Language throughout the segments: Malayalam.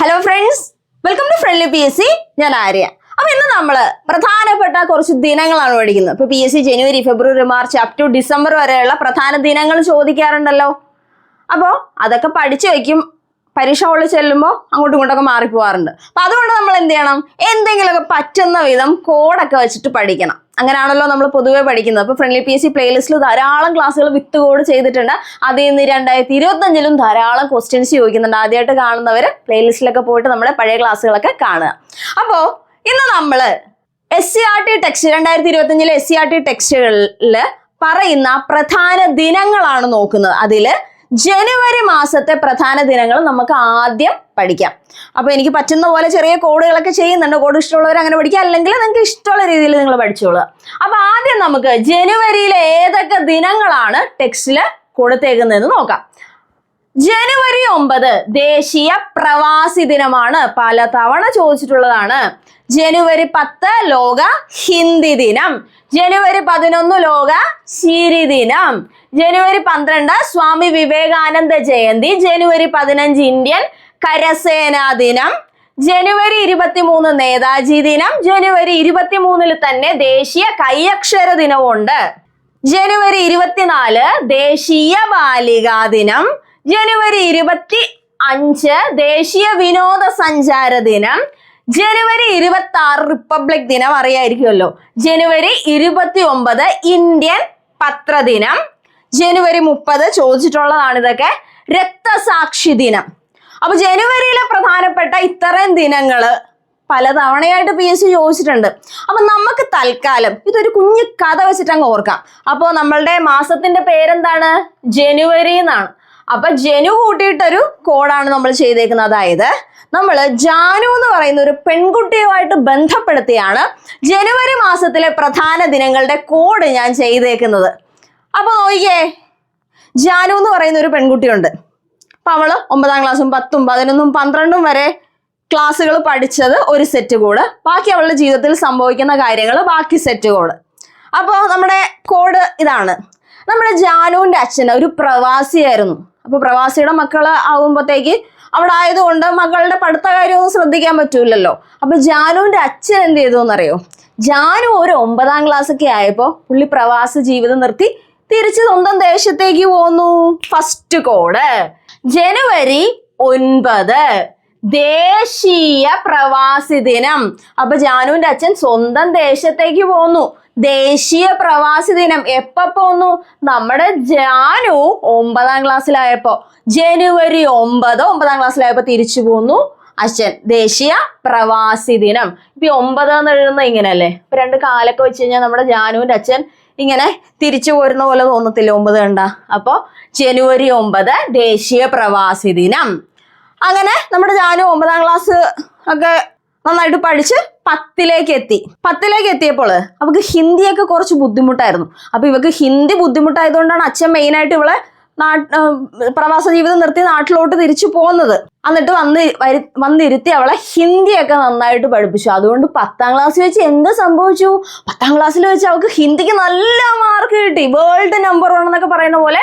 Hello friends welcome to friendly P S C ഞാൻ ആര്യ. അപ്പൊ ഇന്ന് നമ്മൾ പ്രധാനപ്പെട്ട കുറച്ച് ദിനങ്ങളാണ് പഠിക്കുന്നത്. ഇപ്പൊ P S C January February March up to December വരെയുള്ള പ്രധാന ദിനങ്ങൾ ചോദിക്കാറുണ്ടല്ലോ. അപ്പോൾ അതൊക്കെ പഠിച്ചു വെക്കും പരീക്ഷ ഹോളിൽ ചെല്ലുമ്പോൾ അങ്ങോട്ടും ഇങ്ങോട്ടൊക്കെ മാറിപ്പോവാറുണ്ട്. അപ്പൊ അതുകൊണ്ട് നമ്മൾ എന്ത് ചെയ്യണം? എന്തെങ്കിലുമൊക്കെ പറ്റുന്ന വിധം കോഡൊക്കെ വെച്ചിട്ട് പഠിക്കണം. അങ്ങനെയാണല്ലോ നമ്മൾ പൊതുവേ പഠിക്കുന്നത്. അപ്പോൾ ഫ്രണ്ട്ലി പി എസ് സി പ്ലേലിസ്റ്റിൽ ധാരാളം ക്ലാസ്സുകൾ വിത്ത് കോഡ് ചെയ്തിട്ടുണ്ട്. അതിൽ നിന്ന് രണ്ടായിരത്തി ഇരുപത്തഞ്ചിലും ധാരാളം ക്വസ്റ്റ്യൻസ് ചോദിക്കുന്നുണ്ട്. ആദ്യമായിട്ട് കാണുന്നവർ പ്ലേലിസ്റ്റിലൊക്കെ പോയിട്ട് നമ്മുടെ പഴയ ക്ലാസ്സുകളൊക്കെ കാണുക. അപ്പോൾ ഇന്ന് നമ്മൾ S C R T text രണ്ടായിരത്തി ഇരുപത്തഞ്ചിലെ എസ് സി ആർ ടി ടെക്സ്റ്റുകളിൽ പറയുന്ന പ്രധാന ദിനങ്ങളാണ് നോക്കുന്നത്. അതിൽ ജനുവരി മാസത്തെ പ്രധാന ദിനങ്ങൾ നമുക്ക് ആദ്യം പഠിക്കാം. അപ്പൊ എനിക്ക് പറ്റുന്ന പോലെ ചെറിയ കോഡുകളൊക്കെ ചെയ്യുന്നുണ്ട്. കോഡ് ഇഷ്ടമുള്ളവർ അങ്ങനെ പഠിക്കുക. അല്ലെങ്കിൽ നിങ്ങൾക്ക് ഇഷ്ടമുള്ള രീതിയിൽ നിങ്ങൾ പഠിച്ചോളുക. അപ്പൊ ആദ്യം നമുക്ക് ജനുവരിയിലെ ഏതൊക്കെ ദിനങ്ങളാണ് ടെക്സ്റ്റിൽ കൊടുത്തേക്കുന്നതെന്ന് നോക്കാം. ജനുവരി ഒമ്പത് ദേശീയ പ്രവാസി ദിനമാണ്. പല തവണ ചോദിച്ചിട്ടുള്ളതാണ്. ജനുവരി പത്ത് ലോക ഹിന്ദി ദിനം. ജനുവരി പതിനൊന്ന് ലോക ശിരി ദിനം. ജനുവരി പന്ത്രണ്ട് സ്വാമി വിവേകാനന്ദ ജയന്തി. ജനുവരി പതിനഞ്ച് ഇന്ത്യൻ കരസേനാ ദിനം. ജനുവരി ഇരുപത്തിമൂന്ന് നേതാജി ദിനം. ജനുവരി ഇരുപത്തിമൂന്നിൽ തന്നെ ദേശീയ കൈയക്ഷര ദിനമുണ്ട് ജനുവരി ഇരുപത്തിനാല് ദേശീയ ബാലികാ ദിനം. ജനുവരി ഇരുപത്തി അഞ്ച് ദേശീയ വിനോദസഞ്ചാര ദിനം. ജനുവരി ഇരുപത്തി ആറ് റിപ്പബ്ലിക് ദിനം അറിയായിരിക്കുമല്ലോ. ജനുവരി ഇരുപത്തി ഒമ്പത് ഇന്ത്യൻ പത്രദിനം. ജനുവരി മുപ്പത് ചോദിച്ചിട്ടുള്ളതാണ് ഇതൊക്കെ. രക്തസാക്ഷി ദിനം. അപ്പൊ ജനുവരിയിലെ പ്രധാനപ്പെട്ട ഇത്രയും ദിനങ്ങൾ പലതവണയായിട്ട് പി എസ് സി ചോദിച്ചിട്ടുണ്ട്. അപ്പൊ നമുക്ക് തൽക്കാലം ഇതൊരു കുഞ്ഞു കഥ വെച്ചിട്ട് അങ്ങ് ഓർക്കാം. അപ്പോൾ നമ്മളുടെ മാസത്തിന്റെ പേരെന്താണ്? ജനുവരി എന്നാണ്. അപ്പൊ ജനു കൂട്ടിയിട്ടൊരു കോഡാണ് നമ്മൾ ചെയ്തേക്കുന്നത്. അതായത് നമ്മൾ ജാനു എന്ന് പറയുന്ന ഒരു പെൺകുട്ടിയുമായിട്ട് ബന്ധപ്പെടുത്തിയാണ് ജനുവരി മാസത്തിലെ പ്രധാന ദിനങ്ങളുടെ കോഡ് ഞാൻ ചെയ്തേക്കുന്നത്. അപ്പൊ നോക്കിയേ ജാനു എന്ന് പറയുന്ന ഒരു പെൺകുട്ടിയുണ്ട്. അപ്പൊ അവൾ ഒമ്പതാം ക്ലാസ്സും പത്തും പതിനൊന്നും പന്ത്രണ്ടും വരെ ക്ലാസ്സുകൾ പഠിച്ചത് ഒരു സെറ്റ് കോഡ് ബാക്കി അവളുടെ ജീവിതത്തിൽ സംഭവിക്കുന്ന കാര്യങ്ങൾ ബാക്കി സെറ്റ് കോഡ് അപ്പോൾ നമ്മുടെ കോഡ് ഇതാണ്. നമ്മുടെ ജാനുവിന്റെ അച്ഛൻ ഒരു പ്രവാസിയായിരുന്നു. അപ്പോൾ പ്രവാസിയുടെ മക്കൾ ആകുമ്പോഴത്തേക്ക് അവിടെ ആയതുകൊണ്ട് മകളുടെ പഠിത്ത കാര്യമൊന്നും ശ്രദ്ധിക്കാൻ പറ്റൂലല്ലോ. അപ്പൊ ജാനുവിന്റെ അച്ഛൻ എന്ത് ചെയ്തു എന്നറിയോ? ജാനു ഒരു ഒമ്പതാം ക്ലാസ് ഒക്കെ ആയപ്പോൾ പുള്ളി പ്രവാസ ജീവിതം നിർത്തി തിരിച്ച് സ്വന്തം ദേശത്തേക്ക് പോന്നു. ഫസ്റ്റ് കോഡ് ജനുവരി ഒൻപത്. ദേശീയ പ്രവാസി ദിനം. അപ്പൊ ജാനുവിന്റെ അച്ഛൻ സ്വന്തം ദേശത്തേക്ക് പോന്നു. ദേശീയ പ്രവാസി ദിനം എപ്പോ പോന്നു? നമ്മുടെ ജാനു ഒമ്പതാം ക്ലാസ്സിലായപ്പോ. ജനുവരി ഒമ്പത് ഒമ്പതാം ക്ലാസ്സിലായപ്പോ തിരിച്ചു പോന്നു. അച്ഛൻ ദേശീയ പ്രവാസി ദിനം. ഇപ്പൊ ഒമ്പത് എന്ന് എഴുതുന്ന ഇങ്ങനല്ലേ ഇപ്പൊ രണ്ട് കാലൊക്കെ വെച്ച് കഴിഞ്ഞാൽ നമ്മുടെ ജാനുവിന്റെ അച്ഛൻ ഇങ്ങനെ തിരിച്ചു പോരുന്ന പോലെ തോന്നത്തില്ല? ഒമ്പത് കണ്ട. അപ്പോ ജനുവരി ഒമ്പത് ദേശീയ പ്രവാസി ദിനം. അങ്ങനെ നമ്മുടെ ജാനു ഒമ്പതാം ക്ലാസ് ഒക്കെ നന്നായിട്ട് പഠിച്ച് പത്തിലേക്ക് എത്തി പത്തിലേക്ക് എത്തിയപ്പോൾ അവൾക്ക് ഹിന്ദിയൊക്കെ കുറച്ച് ബുദ്ധിമുട്ടായിരുന്നു. അപ്പൊ ഇവക്ക് ഹിന്ദി ബുദ്ധിമുട്ടായതുകൊണ്ടാണ് അച്ഛൻ മെയിനായിട്ട് ഇവളെ പ്രവാസ ജീവിതം നിർത്തി നാട്ടിലോട്ട് തിരിച്ചു പോകുന്നത് എന്നിട്ട് വന്ന് വരു വന്നിരുത്തി അവളെ ഹിന്ദിയൊക്കെ നന്നായിട്ട് പഠിപ്പിച്ചു. അതുകൊണ്ട് പത്താം ക്ലാസ്സിൽ വെച്ച് എന്ത് സംഭവിച്ചു? പത്താം ക്ലാസ്സിൽ വെച്ച് അവൾക്ക് ഹിന്ദിക്ക് നല്ല മാർക്ക് കിട്ടി. വേൾഡ് നമ്പർ വൺ എന്നൊക്കെ പറയുന്ന പോലെ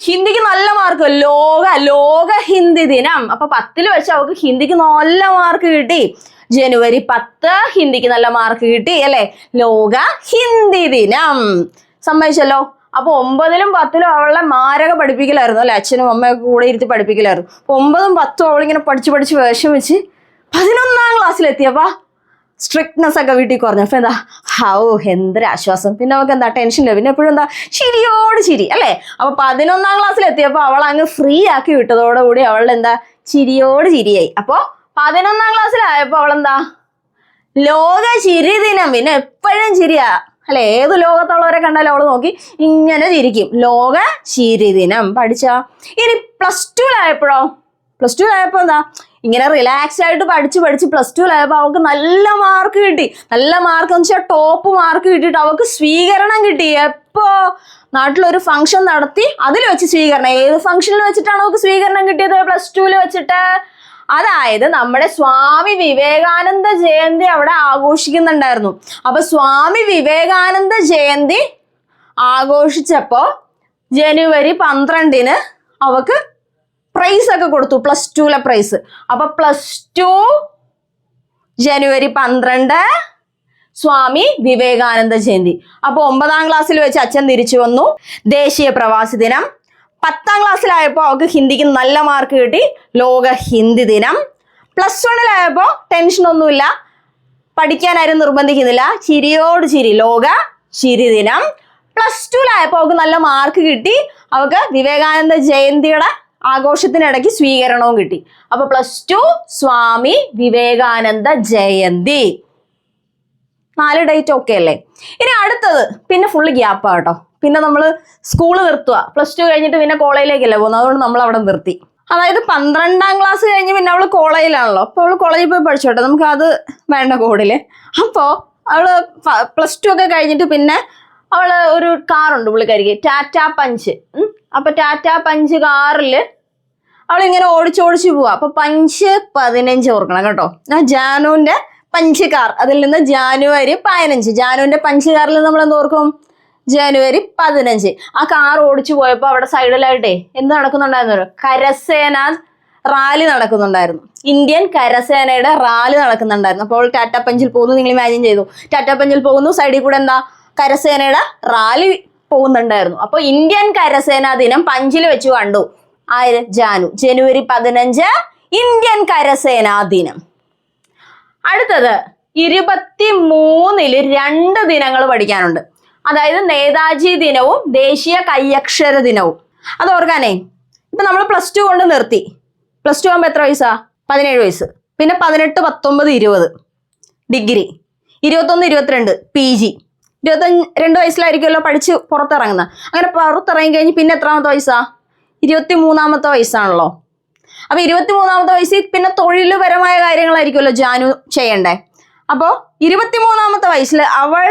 ഹിന്ദിക്ക് നല്ല മാർക്ക് ലോക ലോക ഹിന്ദി ദിനം. അപ്പൊ പത്തിൽ വെച്ച് അവൾക്ക് ഹിന്ദിക്ക് നല്ല മാർക്ക് കിട്ടി. ജനുവരി പത്ത് ഹിന്ദിക്ക് നല്ല മാർക്ക് കിട്ടി അല്ലെ? ലോക ഹിന്ദി ദിനം. സമ്മതിച്ചല്ലോ? അപ്പൊ ഒമ്പതിലും പത്തിലും അവളെ മാരക പഠിപ്പിക്കലായിരുന്നു അല്ലെ? അച്ഛനും അമ്മയൊക്കെ കൂടെ ഇരുത്തി പഠിപ്പിക്കലായിരുന്നു. അപ്പൊ ഒമ്പതും പത്തും അവളിങ്ങനെ പഠിച്ച് പഠിച്ച് വേഷം വെച്ച് പതിനൊന്നാം ക്ലാസ്സിലെത്തിയപ്പാ സ്ട്രിക്ട്നെസ് ഒക്കെ വീട്ടിൽ കുറഞ്ഞു. അപ്പൊ എന്താ? ഹൗ എന്തൊരു ആശ്വാസം. പിന്നെ അവൾക്ക് എന്താ ടെൻഷനില്ല പിന്നെ എപ്പോഴും എന്താ ചിരിയോട് ചിരി അല്ലേ? അപ്പൊ പതിനൊന്നാം ക്ലാസ്സിൽ എത്തിയപ്പോൾ അവൾ അങ്ങ് ഫ്രീ ആക്കി വിട്ടതോടുകൂടി അവളുടെ എന്താ ചിരിയോട് ചിരിയായി. അപ്പൊ പതിനൊന്നാം ക്ലാസ്സിലായപ്പോ അവളെന്താ ലോക ചിരി ദിനം. പിന്നെ എപ്പോഴും ചിരിയാ. അല്ലെ? ഏത് ലോകത്തുള്ളവരെ കണ്ടാലും അവൾ നോക്കി ഇങ്ങനെ ചിരിക്കും. ലോക ചിരി ദിനം. പഠിച്ച? ഇനി പ്ലസ് ടുവിലായപ്പോഴോ പ്ലസ് ടുവിലായപ്പോ എന്താ ഇങ്ങനെ റിലാക്സ് ആയിട്ട് പഠിച്ച് പഠിച്ച് പ്ലസ് ടു ആയപ്പോൾ അവൾക്ക് നല്ല മാർക്ക് കിട്ടി. നല്ല മാർക്ക് എന്ന് വെച്ചാൽ ടോപ്പ് മാർക്ക് കിട്ടിയിട്ട് അവൾക്ക് സ്വീകരണം കിട്ടി. എപ്പോ നാട്ടിലൊരു ഫംഗ്ഷൻ നടത്തി അതിൽ വെച്ച് സ്വീകരണം. ഏത് ഫംഗ്ഷനിൽ വെച്ചിട്ടാണ് അവൾക്ക് സ്വീകരണം കിട്ടിയത്? പ്ലസ് ടുവിൽ വെച്ചിട്ട്. അതായത് നമ്മുടെ സ്വാമി വിവേകാനന്ദ ജയന്തി അവിടെ ആഘോഷിക്കുന്നുണ്ടായിരുന്നു. അപ്പൊ സ്വാമി വിവേകാനന്ദ ജയന്തി ആഘോഷിച്ചപ്പോ ജനുവരി പന്ത്രണ്ടിന് അവക്ക് പ്രൈസ് ഒക്കെ കൊടുത്തു. പ്ലസ് ടുവിലെ പ്രൈസ് അപ്പൊ പ്ലസ് ടു ജനുവരി പന്ത്രണ്ട് സ്വാമി വിവേകാനന്ദ ജയന്തി. അപ്പോൾ ഒമ്പതാം ക്ലാസ്സിൽ വെച്ച് അച്ഛൻ തിരിച്ചു വന്നു. ദേശീയ പ്രവാസി ദിനം. പത്താം ക്ലാസ്സിലായപ്പോൾ അവൾക്ക് ഹിന്ദിക്ക് നല്ല മാർക്ക് കിട്ടി. ലോക ഹിന്ദി ദിനം. പ്ലസ് വണ്ണിലായപ്പോ ടെൻഷൻ ഒന്നുമില്ല. പഠിക്കാനാരും നിർബന്ധിക്കുന്നില്ല. ചിരിയോട് ചിരി. ലോക ചിരി ദിനം. പ്ലസ് ടുവിലായപ്പോൾ അവൾക്ക് നല്ല മാർക്ക് കിട്ടി. അവൾക്ക് വിവേകാനന്ദ ജയന്തിയുടെ ആഘോഷത്തിനിടയ്ക്ക് സ്വീകരണവും കിട്ടി. അപ്പൊ പ്ലസ് ടു സ്വാമി വിവേകാനന്ദ ജയന്തി. നാല് ഡേറ്റ് ഓക്കെ അല്ലേ? ഇനി അടുത്തത് പിന്നെ ഫുള്ള് ഗ്യാപ്പാ കേട്ടോ. പിന്നെ നമ്മൾ സ്കൂൾ നിർത്തുക. പ്ലസ് ടു കഴിഞ്ഞിട്ട് പിന്നെ കോളേജിലേക്കല്ലേ പോകുന്നത്? അതുകൊണ്ട് നമ്മൾ അവിടെ നിർത്തി. അതായത് പന്ത്രണ്ടാം ക്ലാസ് കഴിഞ്ഞ് പിന്നെ അവൾ കോളേജിലാണല്ലോ. അപ്പോൾ അവൾ കോളേജിൽ പോയി പഠിച്ചോട്ടെ. നമുക്ക് അത് വേണ്ട കോഡിൽ അപ്പോൾ അവൾ പ്ലസ് ടു ഒക്കെ കഴിഞ്ഞിട്ട് പിന്നെ അവൾ ഒരു കാറുണ്ട് പുള്ളിക്കാരിക്ക്. ടാറ്റ പഞ്ച്. അപ്പൊ ടാറ്റ പഞ്ച് കാറിൽ അവളിങ്ങനെ ഓടിച്ച് ഓടിച്ച് പോവാ. അപ്പൊ പഞ്ച് പതിനഞ്ച് ഓർക്കണം കേട്ടോ. ആ ജാനുവിന്റെ പഞ്ച് കാർ അതിൽ നിന്ന് ജാനുവരി പതിനഞ്ച്. ജാനുവിന്റെ പഞ്ച് കാറിൽ നമ്മൾ എന്ത് ഓർക്കും? ജനുവരി പതിനഞ്ച്. ആ കാർ ഓടിച്ചു പോയപ്പോ അവിടെ സൈഡിലായിട്ടേ എന്ത് നടക്കുന്നുണ്ടായിരുന്നു കരസേന റാലി നടക്കുന്നുണ്ടായിരുന്നു. ഇന്ത്യൻ കരസേനയുടെ റാലി നടക്കുന്നുണ്ടായിരുന്നു. അപ്പോൾ ടാറ്റ പഞ്ചിൽ പോകുന്നു. നിങ്ങൾ ഇമാജിൻ ചെയ്തു. ടാറ്റ പഞ്ചിൽ പോകുന്നു. സൈഡിൽ കൂടെ എന്താ? കരസേനയുടെ റാലി പോകുന്നുണ്ടായിരുന്നു. അപ്പോൾ ഇന്ത്യൻ കരസേനാ ദിനം പഞ്ചിൽ വെച്ച് കണ്ടു. ആയിര ജാനു. ജനുവരി പതിനഞ്ച് ഇന്ത്യൻ കരസേനാ ദിനം. അടുത്തത് ഇരുപത്തി മൂന്നിൽ രണ്ട് ദിനങ്ങൾ പഠിക്കാനുണ്ട്. അതായത് നേതാജി ദിനവും ദേശീയ കയ്യക്ഷര ദിനവും. അത് ഓർക്കാനേ ഇപ്പൊ നമ്മൾ പ്ലസ് ടു കൊണ്ട് നിർത്തി. പ്ലസ് ടു ആകുമ്പോൾ എത്ര വയസ്സാ? പതിനേഴ് വയസ്സ്. പിന്നെ പതിനെട്ട് പത്തൊമ്പത് ഇരുപത്. ഡിഗ്രി. ഇരുപത്തൊന്ന് ഇരുപത്തിരണ്ട് പി ജി. ഇരുപത്തഞ്ച് രണ്ട് വയസ്സിലായിരിക്കുമല്ലോ പഠിച്ച് പുറത്തിറങ്ങുന്നത്. അങ്ങനെ പുറത്തിറങ്ങി കഴിഞ്ഞ് പിന്നെ എത്രാമത്തെ വയസ്സാ? ഇരുപത്തി മൂന്നാമത്തെ വയസ്സാണല്ലോ. അപ്പൊ ഇരുപത്തി മൂന്നാമത്തെ വയസ്സിൽ പിന്നെ തൊഴിലുപരമായ കാര്യങ്ങളായിരിക്കുമല്ലോ ജാനു ചെയ്യണ്ടേ. അപ്പോ ഇരുപത്തിമൂന്നാമത്തെ വയസ്സിൽ അവൾ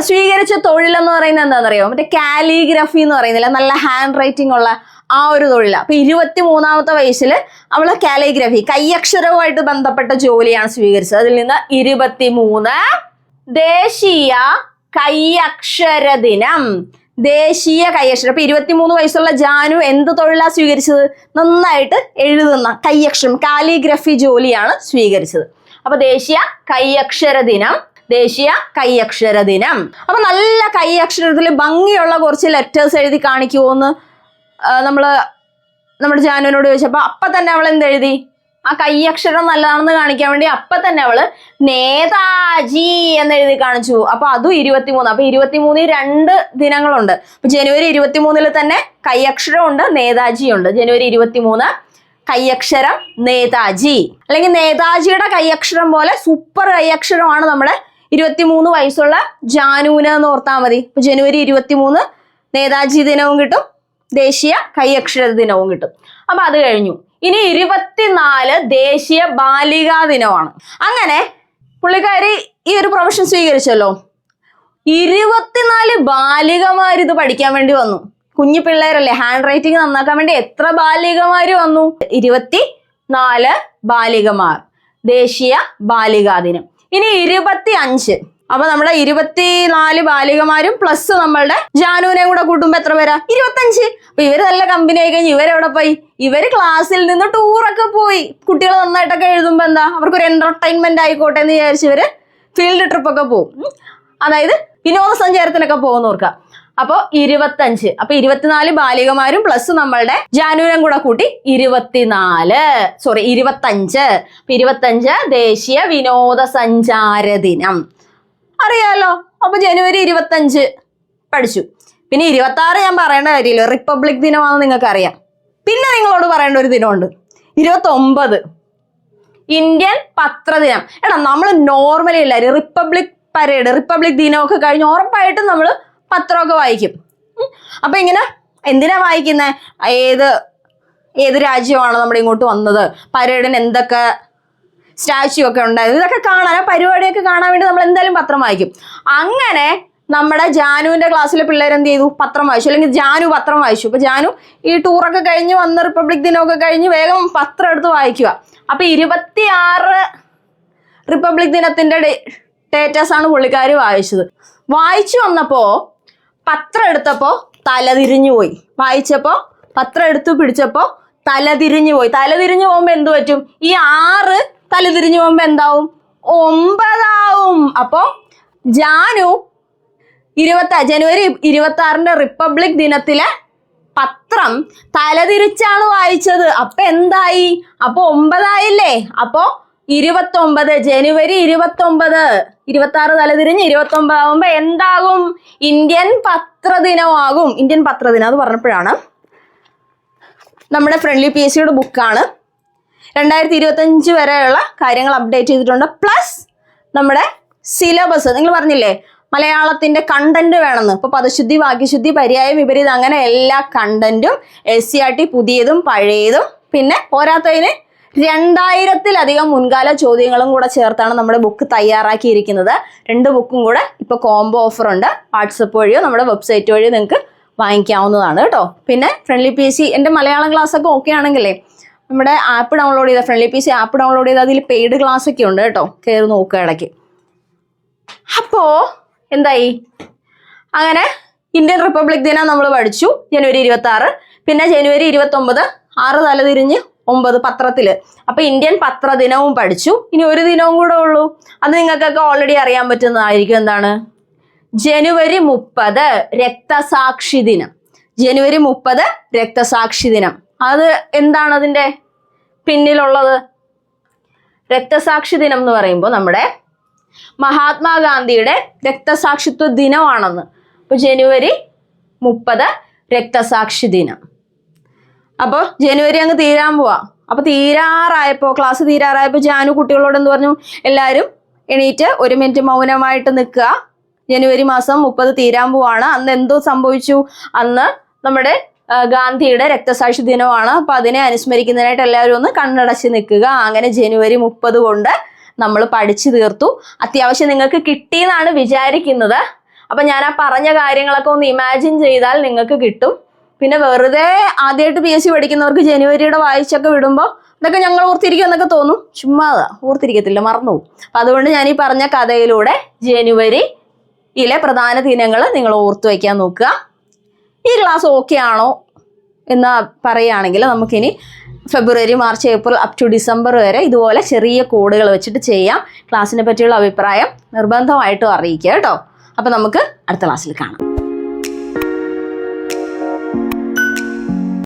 സ്വീകരിച്ച തൊഴിലെന്ന് പറയുന്നത് എന്താണെന്നറിയോ? മറ്റേ കാലിഗ്രഫി എന്ന് പറയുന്നില്ല? നല്ല ഹാൻഡ് റൈറ്റിംഗ് ഉള്ള ആ ഒരു തൊഴിലാണ് അപ്പൊ ഇരുപത്തി മൂന്നാമത്തെ വയസ്സിൽ അവൾ കാലിഗ്രഫി കൈയക്ഷരവുമായിട്ട് ബന്ധപ്പെട്ട ജോലിയാണ് സ്വീകരിച്ചത്. അതിൽ നിന്ന് ഇരുപത്തി മൂന്ന് ദേശീയ കൈയക്ഷര ദിനം. ദേശീയ കൈയക്ഷരം. അപ്പൊ ഇരുപത്തിമൂന്ന് വയസ്സുള്ള ജാനു എന്ത് തൊഴിലാ സ്വീകരിച്ചത്? നന്നായിട്ട് എഴുതുന്ന കൈയക്ഷരം കാലിഗ്രഫി ജോലിയാണ് സ്വീകരിച്ചത്. അപ്പൊ ദേശീയ കൈയക്ഷര ദിനം ദേശീയ കൈയക്ഷര ദിനം. അപ്പൊ നല്ല കൈയക്ഷരത്തിൽ ഭംഗിയുള്ള കുറച്ച് ലെറ്റേഴ്സ് എഴുതി കാണിക്കുമോ എന്ന് നമ്മൾ നമ്മുടെ ജാനുവിനോട് ചോദിച്ചപ്പോ അപ്പൊ തന്നെ അവൾ എന്ത് എഴുതി ആ കൈയക്ഷരം നല്ലതാണെന്ന് കാണിക്കാൻ വേണ്ടി അപ്പൊ തന്നെ അവൾ നേതാജി എന്ന് എഴുതി കാണിച്ചു. അപ്പൊ അതും ഇരുപത്തിമൂന്ന്. അപ്പൊ ഇരുപത്തിമൂന്നിൽ രണ്ട് ദിനങ്ങളുണ്ട്. അപ്പൊ ജനുവരി ഇരുപത്തിമൂന്നിൽ തന്നെ കൈയക്ഷരം ഉണ്ട് നേതാജി ഉണ്ട് ജനുവരി ഇരുപത്തിമൂന്ന് കൈയക്ഷരം നേതാജി. അല്ലെങ്കിൽ നേതാജിയുടെ കൈയക്ഷരം പോലെ സൂപ്പർ കൈയക്ഷരമാണ് നമ്മുടെ ഇരുപത്തിമൂന്ന് വയസ്സുള്ള ജാനൂന എന്ന് ഓർത്താൽ മതി. ഇപ്പൊ ജനുവരി ഇരുപത്തിമൂന്ന് നേതാജി ദിനവും കിട്ടും ദേശീയ കൈയക്ഷര ദിനവും കിട്ടും. അപ്പൊ അത് കഴിഞ്ഞു. ഇനി ഇരുപത്തിനാല് ദേശീയ ബാലികാ ദിനമാണ്. അങ്ങനെ പുള്ളിക്കാരി ഈ ഒരു പ്രൊഫഷൻ സ്വീകരിച്ചല്ലോ. ഇരുപത്തിനാല് ബാലികമാർ ഇത് പഠിക്കാൻ വേണ്ടി വന്നു. കുഞ്ഞു പിള്ളേരല്ലേ ഹാൻഡ് റൈറ്റിംഗ് നന്നാക്കാൻ വേണ്ടി എത്ര ബാലികമാർ വന്നു? ഇരുപത്തി നാല് ബാലികമാർ. ദേശീയ ബാലികാ ദിനം. ഇനി ഇരുപത്തി അഞ്ച് അപ്പൊ നമ്മുടെ ഇരുപത്തിനാല് ബാലികമാരും പ്ലസ് നമ്മളുടെ ജാനുവിനെ കൂടെ കൂട്ടുമ്പോ എത്ര പേരാ? ഇരുപത്തഞ്ച്. അപ്പൊ ഇവർ നല്ല കമ്പനി ആയി കഴിഞ്ഞ് ഇവരെവിടെ പോയി? ഇവർ ക്ലാസ്സിൽ നിന്ന് ടൂറൊക്കെ പോയി. കുട്ടികൾ നന്നായിട്ടൊക്കെ എഴുതുമ്പോ എന്താ? അവർക്ക് ഒരു എന്റർടൈൻമെന്റ് ആയിക്കോട്ടെ എന്ന് വിചാരിച്ച് ഇവർ ഫീൽഡ് ട്രിപ്പ് ഒക്കെ പോകും. അതായത് വിനോദസഞ്ചാരത്തിനൊക്കെ പോകുന്നവർക്ക്. അപ്പോൾ ഇരുപത്തഞ്ച്. അപ്പൊ ഇരുപത്തിനാല് ബാലികമാരും പ്ലസ് നമ്മളുടെ ജാനുവിനും കൂടെ കൂട്ടി ഇരുപത്തിനാല്. സോറി ഇരുപത്തഞ്ച്. ഇരുപത്തഞ്ച് ദേശീയ വിനോദസഞ്ചാര ദിനം. അറിയാലോ? അപ്പൊ ജനുവരി ഇരുപത്തഞ്ച് പഠിച്ചു. പിന്നെ ഇരുപത്തി ആറ് ഞാൻ പറയേണ്ട കാര്യമില്ല. റിപ്പബ്ലിക് ദിനമാണെന്ന് നിങ്ങൾക്ക് അറിയാം പിന്നെ നിങ്ങളോട് പറയേണ്ട ഒരു ദിനമുണ്ട്. ഇരുപത്തി ഒമ്പത് ഇന്ത്യൻ പത്രദിനം. എടാ നമ്മൾ നോർമലി എല്ലാവരും റിപ്പബ്ലിക് പരേഡ് റിപ്പബ്ലിക് ദിനമൊക്കെ കഴിഞ്ഞ് ഉറപ്പായിട്ടും നമ്മൾ പത്രമൊക്കെ വായിക്കും. അപ്പൊ ഇങ്ങനെ എന്തിനാ വായിക്കുന്നത് ഏത് ഏത് രാജ്യമാണ് നമ്മുടെ ഇങ്ങോട്ട് വന്നത് പരേഡിന് എന്തൊക്കെ സ്റ്റാച്യു ഒക്കെ ഉണ്ടായിരുന്നു. ഇതൊക്കെ കാണാൻ ആ പരിപാടിയൊക്കെ കാണാൻ വേണ്ടി നമ്മൾ എന്തായാലും പത്രം വായിക്കും. അങ്ങനെ നമ്മുടെ ജാനുവിന്റെ ക്ലാസ്സിലെ പിള്ളേർ എന്ത് ചെയ്തു? പത്രം വായിച്ചു. അല്ലെങ്കിൽ ജാനു പത്രം വായിച്ചു. അപ്പൊ ജാനു ഈ ടൂറൊക്കെ കഴിഞ്ഞ് വന്ന് റിപ്പബ്ലിക് ദിനമൊക്കെ കഴിഞ്ഞ് വേഗം പത്രം എടുത്ത് വായിക്കുക. അപ്പൊ ഇരുപത്തിയാറ് റിപ്പബ്ലിക് ദിനത്തിന്റെ ഡേറ്റാസ് ആണ് പുള്ളിക്കാർ വായിച്ചത്. വായിച്ചു വന്നപ്പോ പത്രം എടുത്തപ്പോ തലതിരിഞ്ഞു പോയി. വായിച്ചപ്പോ പത്രം എടുത്തു പിടിച്ചപ്പോ തലതിരിഞ്ഞു പോയി. തലതിരിഞ്ഞു പോകുമ്പോ എന്ത് പറ്റും? ഈ ആറ് തലതിരിഞ്ഞു പോകുമ്പോ എന്താവും? ഒമ്പതാവും. അപ്പൊ ജാനു ഇരുപത്തി ജനുവരി ഇരുപത്തി ആറിന്റെ റിപ്പബ്ലിക് ദിനത്തിലെ പത്രം തലതിരിച്ചാണ് വായിച്ചത്. അപ്പൊ എന്തായി? അപ്പൊ ഒമ്പതായില്ലേ? അപ്പൊ ഇരുപത്തി ഒമ്പത് ജനുവരി ഇരുപത്തി ഒമ്പത് ഇരുപത്തി ആറ് തലതിരിഞ്ഞ് ഇരുപത്തി ഒമ്പത് ആകുമ്പോ എന്താകും? ഇന്ത്യൻ പത്രദിനമാകും. ഇന്ത്യൻ പത്രദിനം അത് പറഞ്ഞപ്പോഴാണ് നമ്മുടെ ഫ്രണ്ട്ലി പി എസ് സിയുടെ ബുക്കാണ് രണ്ടായിരത്തി ഇരുപത്തഞ്ച് വരെയുള്ള കാര്യങ്ങൾ അപ്ഡേറ്റ് ചെയ്തിട്ടുണ്ട്. പ്ലസ് നമ്മുടെ സിലബസ് നിങ്ങൾ പറഞ്ഞില്ലേ മലയാളത്തിന്റെ കണ്ടന്റ് വേണമെന്ന്. ഇപ്പൊ പദശുദ്ധി വാക്യശുദ്ധി പര്യായ വിപരീതം അങ്ങനെ എല്ലാ കണ്ടന്റും എസ് സി ആർ ടി പുതിയതും പഴയതും. പിന്നെ പോരാത്തതിന് രണ്ടായിരത്തിലധികം മുൻകാല ചോദ്യങ്ങളും കൂടെ ചേർത്താണ് നമ്മുടെ ബുക്ക് തയ്യാറാക്കിയിരിക്കുന്നത്. രണ്ട് ബുക്കും കൂടെ ഇപ്പൊ കോംബോ ഓഫർ ഉണ്ട്. വാട്സപ്പ് വഴിയോ നമ്മുടെ വെബ്സൈറ്റ് വഴിയോ നിങ്ങൾക്ക് വാങ്ങിക്കാവുന്നതാണ് കേട്ടോ. പിന്നെ ഫ്രണ്ട്ലി പി എസ് സി എന്റെ മലയാളം ക്ലാസ് ഒക്കെ ഓക്കെ ആണെങ്കിലേ നമ്മുടെ ആപ്പ് ഡൗൺലോഡ് ചെയ്ത friendly P C app download ചെയ്ത് അതിൽ പെയ്ഡ് ക്ലാസ് ഒക്കെ ഉണ്ട് കേട്ടോ. കയറി നോക്കുക ഇടയ്ക്ക്. അപ്പോ എന്തായി? അങ്ങനെ ഇന്ത്യൻ റിപ്പബ്ലിക് ദിനം നമ്മൾ പഠിച്ചു. ജനുവരി ഇരുപത്തി ആറ് പിന്നെ ജനുവരി ഇരുപത്തി ഒമ്പത് ആറ് തലതിരിഞ്ഞ് ഒമ്പത് പത്രത്തിൽ. അപ്പൊ ഇന്ത്യൻ പത്ര ദിനവും പഠിച്ചു. ഇനി ഒരു ദിനവും കൂടെ ഉള്ളൂ. അത് നിങ്ങൾക്കൊക്കെ ഓൾറെഡി അറിയാൻ പറ്റുന്നതായിരിക്കും എന്താണ്? ജനുവരി മുപ്പത് രക്തസാക്ഷി ദിനം. ജനുവരി മുപ്പത് രക്തസാക്ഷി ദിനം. അത് എന്താണ് അതിന്റെ പിന്നിലുള്ളത്? രക്തസാക്ഷി ദിനം എന്ന് പറയുമ്പോൾ നമ്മുടെ മഹാത്മാഗാന്ധിയുടെ രക്തസാക്ഷിത്വ ദിനമാണെന്ന്. അപ്പൊ ജനുവരി മുപ്പത് രക്തസാക്ഷി ദിനം. അപ്പോൾ ജനുവരി അങ്ങ് തീരാൻ പോവാ. അപ്പൊ തീരാറായപ്പോ ക്ലാസ് തീരാറായപ്പോ ജാനു കുട്ടികളോട് എന്ന് പറഞ്ഞു? എല്ലാവരും എണീറ്റ് ഒരു മിനിറ്റ് മൗനമായിട്ട് നിൽക്കുക. ജനുവരി മാസം മുപ്പത് തീരാൻ പോവാണ്. അന്ന് എന്തോ സംഭവിച്ചു? അന്ന് നമ്മുടെ ഗാന്ധിയുടെ രക്തസാക്ഷി ദിനമാണ്. അപ്പൊ അതിനെ അനുസ്മരിക്കുന്നതിനായിട്ട് എല്ലാവരും ഒന്ന് കണ്ണടച്ച് നിൽക്കുക. അങ്ങനെ ജനുവരി മുപ്പത് കൊണ്ട് നമ്മൾ പഠിച്ചു തീർത്തു. അത്യാവശ്യം നിങ്ങൾക്ക് കിട്ടിയെന്നാണ് വിചാരിക്കുന്നത്. അപ്പൊ ഞാൻ ആ പറഞ്ഞ കാര്യങ്ങളൊക്കെ ഒന്ന് ഇമാജിൻ ചെയ്താൽ നിങ്ങൾക്ക് കിട്ടും. പിന്നെ വെറുതെ ആദ്യമായിട്ട് പി എസ് സി പഠിക്കുന്നവർക്ക് ജനുവരിയുടെ വായിച്ചൊക്കെ വിടുമ്പോൾ ഇതൊക്കെ ഞങ്ങൾ ഓർത്തിരിക്കും എന്നൊക്കെ തോന്നും. ചുമ്മാ ഓർത്തിരിക്കത്തില്ല മറന്നുപോകും. അപ്പൊ അതുകൊണ്ട് ഞാൻ ഈ പറഞ്ഞ കഥയിലൂടെ ജനുവരിയിലെ പ്രധാന ദിനങ്ങൾ നിങ്ങൾ ഓർത്തു വയ്ക്കാൻ നോക്കുക. ഈ ക്ലാസ് ഓക്കെ ആണോ എന്ന് പറയുകയാണെങ്കിൽ നമുക്കിനി February March April up to December വരെ ഇതുപോലെ ചെറിയ കോഡുകൾ വെച്ചിട്ട് ചെയ്യാം. ക്ലാസ്സിനെ പറ്റിയുള്ള അഭിപ്രായം നിർബന്ധമായിട്ടും അറിയിക്കുക കേട്ടോ. അപ്പം നമുക്ക് അടുത്ത ക്ലാസ്സിൽ കാണാം.